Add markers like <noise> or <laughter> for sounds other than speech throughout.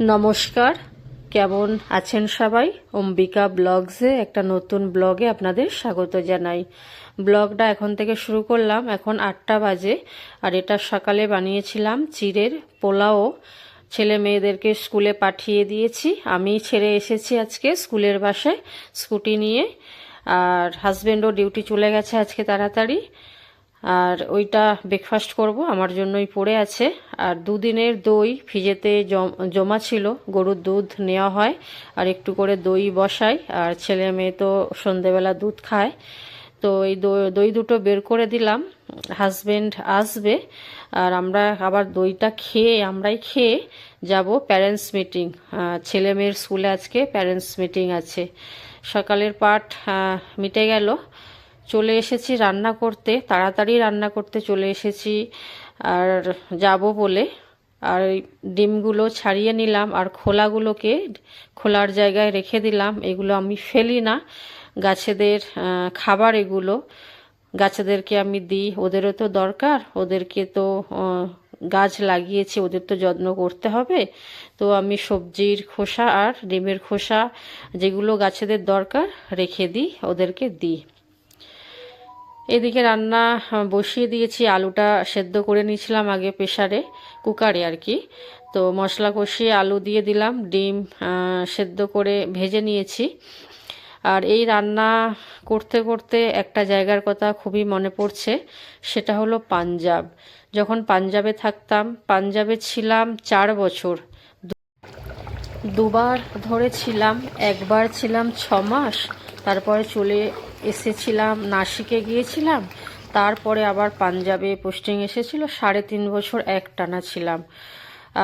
নমস্কার। কেমন আছেন সবাই? অম্বিকা ব্লগসে একটা নতুন ব্লগে আপনাদের স্বাগত জানাই। ব্লগটা এখন থেকে শুরু করলাম, এখন আটটা বাজে, আর এটা সকালে বানিয়েছিলাম চিড়ের পোলাও। ছেলে মেয়েদেরকে স্কুলে পাঠিয়ে দিয়েছি। আমি ছেড়ে এসেছি আজকে স্কুলের বাসায়, স্কুটি নিয়ে, আর হাজব্যান্ডও ডিউটি চলে গেছে আজকে তাড়াতাড়ি। আর ওইটা ব্রেকফাস্ট করব, আমার জন্যই পড়ে আছে। আর দুদিনের দই, ফ্রিজেতে জম- ছিল, গরুর দুধ নেওয়া হয়, আর একটু করে দই বসাই। আর ছেলে মেয়ে তো সন্ধেবেলা দুধ খায়। তো এই দই- দুটো বের করে দিলাম হাজবেন্ড আসবে, আর আমরা আবার দইটা খেয়ে, আমরাই খেয়ে যাব প্যারেন্টস মিটিং ছেলে মেয়ের স্কুলে আজকে প্যারেন্টস মিটিং আছে। সকালের পাঠ মিটে গেল। চলে এসেছি রান্না করতে, তাড়াতাড়ি রান্না করতে চলে এসেছি। আর যাব বলে, আর ডিমগুলো ছাড়িয়ে নিলাম, আর খোলাগুলোকে খোলার জায়গায় রেখে দিলাম। এগুলো আমি ফেলি না, গাছেদের খাবার এগুলো। গাছেদেরকে আমি দিই, ওদেরও তো দরকার, ওদেরকে তো গাছ লাগিয়েছি, ওদের তো যত্ন করতে হবে। তো আমি সবজির খোসা আর ডিমের খোসা যেগুলো গাছেদের দরকার, রেখে দিই, ওদেরকে দিই। এদিকে রান্না বসিয়ে দিয়েছি, আলুটা সেদ্ধ করে নিয়েছিলাম আগে প্রেশারে কুকারে আর কি। তো মশলা কষিয়ে আলু দিয়ে দিলাম, ডিম সেদ্ধ করে ভেজে নিয়েছি। আর এই রান্না করতে করতে একটা জায়গার কথা খুবই মনে পড়ছে, সেটা হলো পাঞ্জাব। যখন পাঞ্জাবে থাকতাম, পাঞ্জাবে ছিলাম চার বছর। দুবার ধরে ছিলাম একবার ছিলাম ছ মাস, তারপরে চলে এসেছিলাম নাসিকে গিয়েছিলাম তারপরে আবার পাঞ্জাবে পোস্টিং এসেছিল সাড়ে তিন বছর একটানা ছিলাম।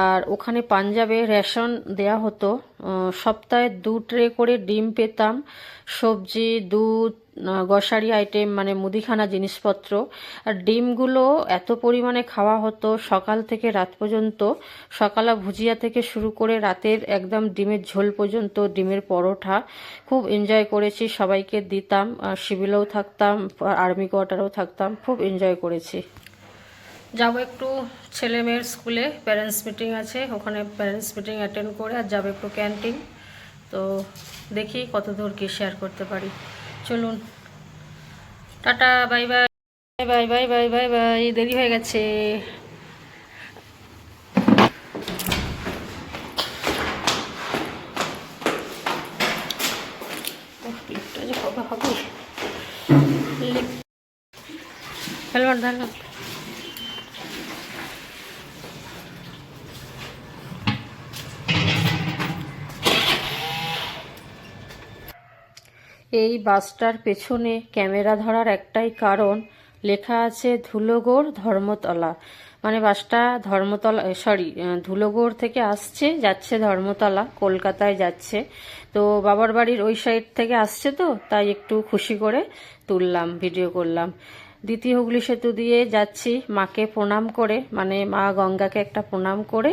আর ওখানে পাঞ্জাবে রেশন দেয়া হতো। সপ্তাহে দু ট্রে করে ডিম পেতাম, সবজি, দুধ গ্রসারি আইটেম মানে মুদিখানা জিনিসপত্র। আর ডিমগুলো এত পরিমাণে খাওয়া হতো সকাল থেকে রাত পর্যন্ত। সকালে ভুজিয়া থেকে শুরু করে রাতের একদম ডিমের ঝোল পর্যন্ত ডিমের পরোঠা। খুব এনজয় করেছি, সবাইকে দিতাম। সিভিলেও থাকতাম আর্মি কোয়ার্টারেও থাকতাম। খুব এনজয় করেছি। যাব একটু ছেলে মেয়ের স্কুলে প্যারেন্টস মিটিং আছে, ওখানে প্যারেন্টস মিটিং অ্যাটেন্ড করে আর যাব একটু ক্যান্টিন তো দেখি কত দূর কি শেয়ার করতে পারি। চলুন। Tata bye bye bye bye bye bye bye দেরি হয়ে গেছে। লিফটটা হবে। হেলমেট ধরলাম এই বাসটার পেছনে ক্যামেরা ধরার একটাই কারণ লেখা আছে ধুলোগড় ধর্মতলা। মানে বাসটা ধর্মতলা সরি ধুলোগড় থেকে আসছে, যাচ্ছে ধর্মতলা, কলকাতায় যাচ্ছে। তো বাবার বাড়ির ওই সাইড থেকে আসছে তো, তাই একটু খুশি করে তুললাম ভিডিও করলাম। দ্বিতীয় হুগলি সেতু দিয়ে যাচ্ছি মাকে প্রণাম করে মানে মা গঙ্গাকে একটা প্রণাম করে,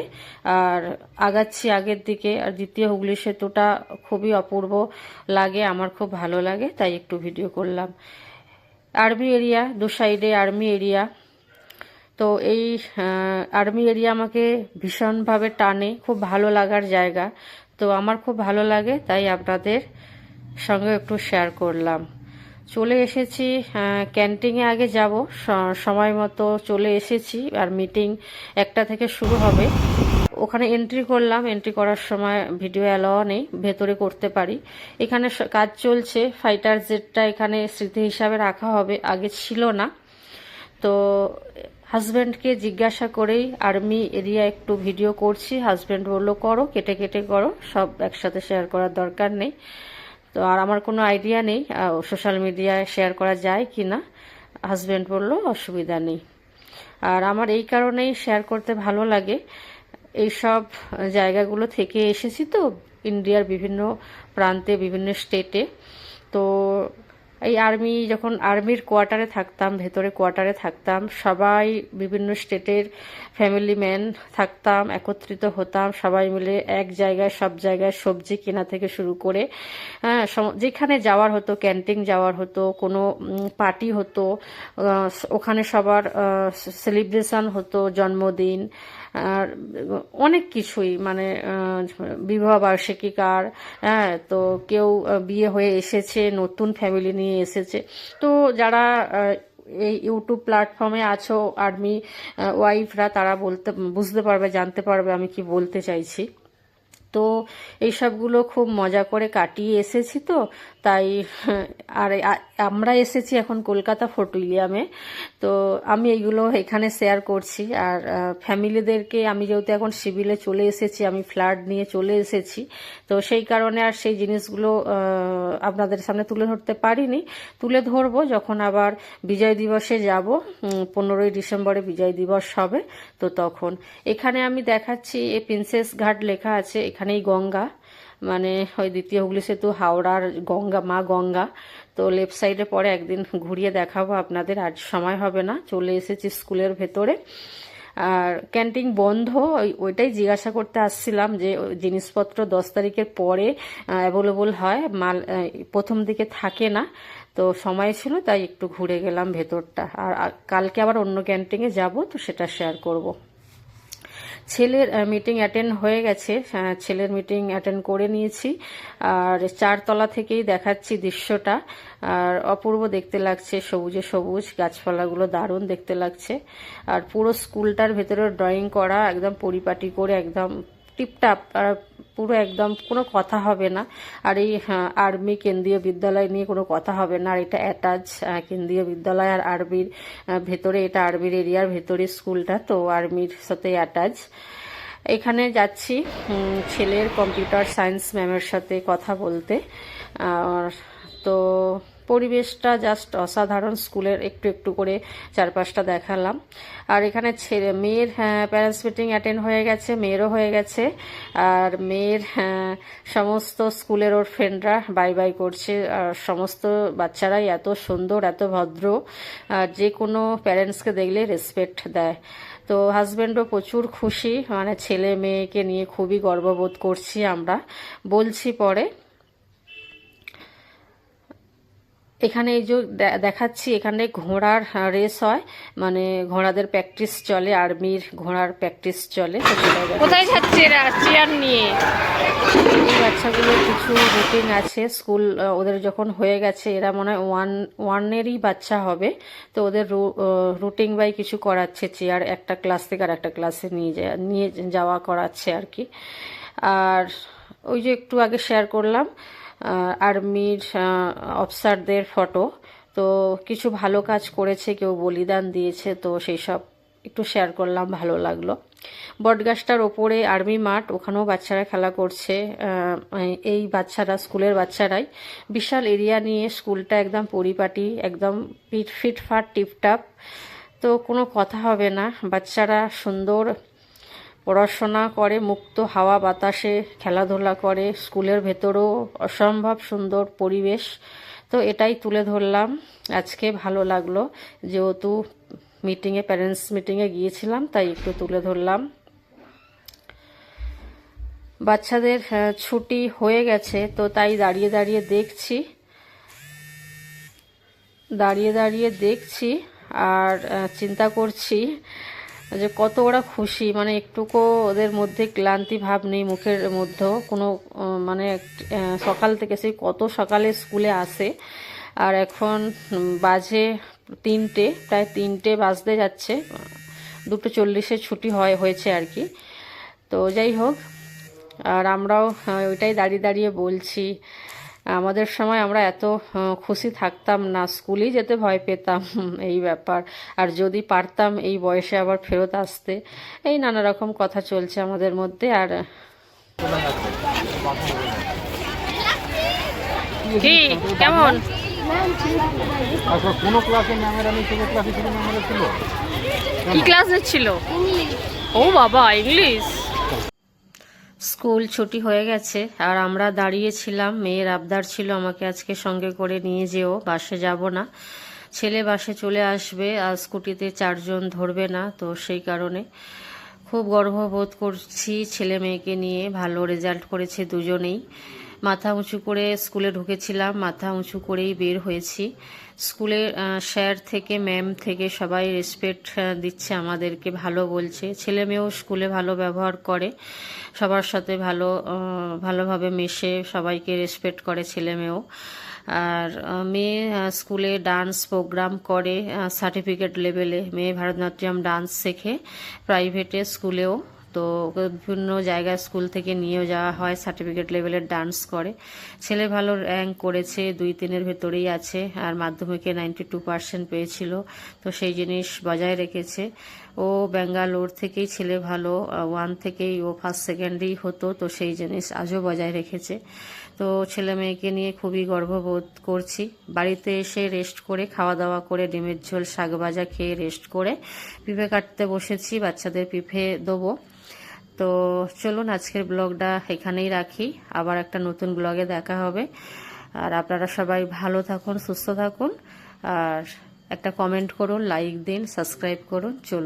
আর আগাচ্ছি আগের দিকে। আর দ্বিতীয় হুগলি সেতুটা খুবই অপূর্ব লাগে, আমার খুব ভালো লাগে, তাই একটু ভিডিও করলাম। আর্মি এরিয়া, দু সাইডে আর্মি এরিয়া। তো এই আর্মি এরিয়া আমাকে ভীষণভাবে টানে, খুব ভালো লাগার জায়গা। তো আমার খুব ভালো লাগে, তাই আপনাদের সঙ্গে একটু শেয়ার করলাম। চলে এসেছি ক্যান্টিনে আগে যাব। সময় মতো চলে এসেছি আর মিটিং একটা থেকে শুরু হবে। ওখানে এন্ট্রি করলাম এন্ট্রি করার সময় ভিডিও অ্যালাও নেই, ভেতরে করতে পারি। এখানে কাজ চলছে ফাইটার জেটটা এখানে স্মৃতি হিসাবে রাখা হবে, আগে ছিল না। তো হাজব্যান্ডকে জিজ্ঞাসা করেই আর্মি এরিয়া একটু ভিডিও করছি হাজব্যান্ড বলল, করো, কেটে কেটে করো, সব একসাথে শেয়ার করার দরকার নেই। তো আর আমার কোনো আইডিয়া নেই সোশ্যাল মিডিয়ায় শেয়ার করা যায় কি না হাজব্যান্ড বলল, অসুবিধা নেই। আর আমার এই কারণেই শেয়ার করতে ভালো লাগে। এইসব জায়গাগুলো থেকে এসেছি তো ইন্ডিয়ার বিভিন্ন প্রান্তে, বিভিন্ন স্টেটে তো এই আর্মি, যখন আর্মির কোয়ার্টারে থাকতাম, ভেতরে কোয়ার্টারে থাকতাম, সবাই বিভিন্ন স্টেটের ফ্যামিলি ম্যান থাকতাম, একত্রিত হতাম, সবাই মিলে এক জায়গায়, সব জায়গায় সবজি কেনা থেকে শুরু করে হ্যাঁ যেখানে যাওয়ার হতো, ক্যান্টিন যাওয়ার হতো, কোনো পার্টি হতো ওখানে সবার সেলিব্রেশন হতো, জন্মদিন আর অনেক কিছুই মানে বিবাহ বার্ষিকী কার হ্যাঁ তো কেউ বিয়ে হয়ে এসেছে, নতুন ফ্যামিলি নিয়ে এসেছে। তো যারা এই ইউটিউব প্ল্যাটফর্মে আছো আর্মি ওয়াইফরা তারা বলতে, বুঝতে পারবে, জানতে পারবে আমি কি বলতে চাইছি। তো এইসবগুলো খুব মজা করে কাটিয়ে এসেছি তো, তাই, আর আমরা এসেছি এখন কলকাতা ফোর্ট উইলিয়ামে তো আমি এইগুলো এখানে শেয়ার করছি, আর ফ্যামিলিদেরকে আমি যেহেতু এখন সিভিলে চলে এসেছি, আমি ফ্ল্যাট নিয়ে চলে এসেছি, তো সেই কারণে আর সেই জিনিসগুলো আপনাদের সামনে তুলে ধরতে পারিনি। তুলে ধরবো যখন আবার বিজয় দিবসে যাব পনেরোই ডিসেম্বরে বিজয় দিবস হবে, তো তখন। এখানে আমি দেখাচ্ছি, এ প্রিন্সেস ঘাট লেখা আছে এখানেই গঙ্গা। মানে ওই দ্বিতীয় হুগলি সেতু, হাওড়ার গঙ্গা, মা গঙ্গা। তো লেফট সাইডে পরে একদিন ঘুরিয়ে দেখাবো আপনাদের। আজ সময় হবে না, চলে এসেছি স্কুলের ভেতরে। আর ক্যান্টিন বন্ধ, ওই- ওইটাই জিজ্ঞাসা করতে আসছিলাম যে জিনিসপত্র দশ তারিখের পরে অ্যাভেলেবল হয়। মাল প্রথম দিকে থাকে না, তো সময় ছিল তাই একটু ঘুরে গেলাম ভেতরটা। আর কালকে আবার অন্য ক্যান্টিনে যাব, তো সেটা শেয়ার করব। ছেলের মিটিং অ্যাটেন্ড হয়ে গেছে। ছেলের মিটিং অ্যাটেন্ড করে নিয়েছি। আর চারতলা থেকেই দেখাচ্ছি দৃশ্যটা। আর অপূর্ব দেখতে লাগছে, সবুজে সবুজ, গাছপালাগুলো দারুণ দেখতে লাগছে। আর পুরো স্কুলটার ভেতরে ড্রয়িং করা, একদম পরিপাটি করে, একদম টিপটাপ পুরো একদম কোনো কথা হবে না। আর এই হ্যাঁ, আর্মি কেন্দ্রীয় বিদ্যালয় নিয়ে কোনো কথা হবে না। আর এটা অ্যাটাচ কেন্দ্রীয় বিদ্যালয় আর আর্মির ভেতরে এটা আর্মির এরিয়ার ভেতরে স্কুলটা তো আর্মির সাথে অ্যাটাচ এখানে যাচ্ছি ছেলের কম্পিউটার সায়েন্স ম্যামের সাথে কথা বলতে। আর পরিবেশটা জাস্ট অসাধারণ। স্কুলের একটু একটু করে চারপাশটা দেখালাম। আর এখানে ছেলে মেয়ের প্যারেন্টস মিটিং অ্যাটেন্ড হয়ে গেছে মেয়েরও হয়ে গেছে। আর মেয়ের হ্যাঁ, সমস্ত স্কুলের ওর ফ্রেন্ডরা বাই বাই করছে। আর সমস্ত বাচ্চারাই এত সুন্দর এত ভদ্র। যে কোনো প্যারেন্টসকে দেখলে রেসপেক্ট দেয়। তো হাজব্যান্ডও প্রচুর খুশি। মানে ছেলে মেয়েকে নিয়ে খুবই গর্ববোধ করছি আমরা। বলছি পরে এখানে এই যে দেখাচ্ছি এখানে ঘোড়ার রেস হয়। মানে ঘোড়াদের প্র্যাকটিস চলে আর্মির ঘোড়ার প্র্যাকটিস চলে। কোথায় যাচ্ছে এরা? চেয়ার নিয়ে। এই বাচ্চাগুলোর কিছু রুটিন আছে। স্কুল ওদের যখন হয়ে গেছে এরা মনে হয় ওয়ান ওয়ানেরই বাচ্চা হবে। তো ওদের রুটিন বাই কিছু করাচ্ছে। চেয়ার একটা ক্লাস থেকে আর একটা ক্লাসে নিয়ে যা নিয়ে যাওয়া করাচ্ছে আর কি। আর ওই যে একটু আগে শেয়ার করলাম আর্মির অফিসারদের ফটো তো কিছু ভালো কাজ করেছে, কেউ বলিদান দিয়েছে, তো সেই সব একটু শেয়ার করলাম, ভালো লাগল। বটগাছটার ওপরে আর্মি মাঠ, ওখানেও বাচ্চারা খেলা করছে। এই বাচ্চারা, স্কুলের বাচ্চারাই। বিশাল এরিয়া নিয়ে স্কুলটা একদম পরিপাটি, একদম পিট ফিট ফাট টিপটাপ। তো কোনো কথা হবে না, বাচ্চারা সুন্দর। পড়াশোনা করে, মুক্ত হাওয়া বাতাসে খেলাধুলা করে, স্কুলের ভেতরেও অসম্ভব সুন্দর পরিবেশ। তো এটাই তুলে ধরলাম। আজকে ভালো লাগল। যেহেতু মিটিংয়ে প্যারেন্টস মিটিংয়ে গিয়েছিলাম, তাই একটু তুলে ধরলাম। বাচ্চাদের ছুটি হয়ে গেছে, তো তাই দাঁড়িয়ে দাঁড়িয়ে দেখছি। দাঁড়িয়ে দাঁড়িয়ে দেখছি আর চিন্তা করছি যে কত ওরা খুশি মানে একটুকু ওদের মধ্যে ক্লান্তি ভাব নেই মুখের মধ্যেও কোনো মানে সকাল থেকে সেই কত সকালে স্কুলে আসে। আর এখন বাজে তিনটে, প্রায় তিনটে বাজতে যাচ্ছে। দুটো চল্লিশে ছুটি হয়, হয়েছে আর কি। তো যাই হোক, আর আমরাও ওইটাই দাঁড়িয়ে দাঁড়িয়ে বলছি। আমাদের সময় আমরা এত খুশি থাকতাম না স্কুলেই যেতে ভয় পেতাম <laughs> এই ব্যাপার। আর যদি পারতাম এই বয়সে আবার ফেরত আসতে এই নানা রকম কথা চলছে আমাদের মধ্যে। আর কি? কেমন? আচ্ছা ক্লাসে ম্যামের আমি কোনো ক্লাসে ছিল ম্যামের ছিল। কি ক্লাস ছিল? ও বাবা ইংলিশ? স্কুল ছুটি হয়ে গেছে, আর আমরা দাঁড়িয়েছিলাম, মেয়ের আবদার ছিল আমাকে আজকে সঙ্গে করে নিয়ে যেও, বাসে যাব না। ছেলে বাসে চলে আসবে, আর স্কুটিতে চারজন ধরবে না, তো সেই কারণে খুব গর্ববোধ করছি ছেলে মেয়েকে নিয়ে, ভালো রেজাল্ট করেছে দুজনেই। মাথা উঁচু করে স্কুলে ঢুকেছিলাম, মাথা উঁচু করেই বের হয়েছি। স্কুলের স্যার থেকে, ম্যাম থেকে সবাই রেসপেক্ট দিচ্ছে আমাদেরকে, ভালো বলছে। ছেলে মেয়েও স্কুলে ভালো ব্যবহার করে, সবার সাথে ভালো ভালোভাবে মেশে সবাইকে রেসপেক্ট করে ছেলে মেয়েও। আর মেয়ে স্কুলে ডান্স প্রোগ্রাম করে সার্টিফিকেট লেভেলে মেয়ে ভারতনাট্যম ডান্স শেখে প্রাইভেটে স্কুলেও। তো ওকে বিভিন্ন জায়গায় স্কুল থেকে নিয়েও যাওয়া হয় সার্টিফিকেট লেভেলের ডান্স করে। ছেলে ভালো র্যাঙ্ক করেছে, দুই তিনের ভেতরেই আছে আর মাধ্যমিকে নাইনটি টু পার্সেন্ট পেয়েছিল, তো সেই জিনিস বজায় রেখেছে। ও ব্যাঙ্গালোর থেকেই ছেলে ভালো ওয়ান থেকেই ও ফার্স্ট সেকেন্ডেই হতো, তো সেই জিনিস আজও বজায় রেখেছে। তো ছেলে মেয়েকে নিয়ে খুবই গর্ববোধ করছি। বাড়িতে এসে রেস্ট করে খাওয়া দাওয়া করে, ডিমের ঝোল, শাক ভাজা খেয়ে রেস্ট করে, পিঁপে কাটতে বসেছি, বাচ্চাদের পিঁপে দেবো। তো চলুন আজকের ব্লগটা এখানেই রাখি। আবার একটা নতুন ব্লগে দেখা হবে। আর আপনারা সবাই ভালো থাকুন, সুস্থ থাকুন। আর একটা কমেন্ট করুন লাইক দিন সাবস্ক্রাইব করুন, চলুন।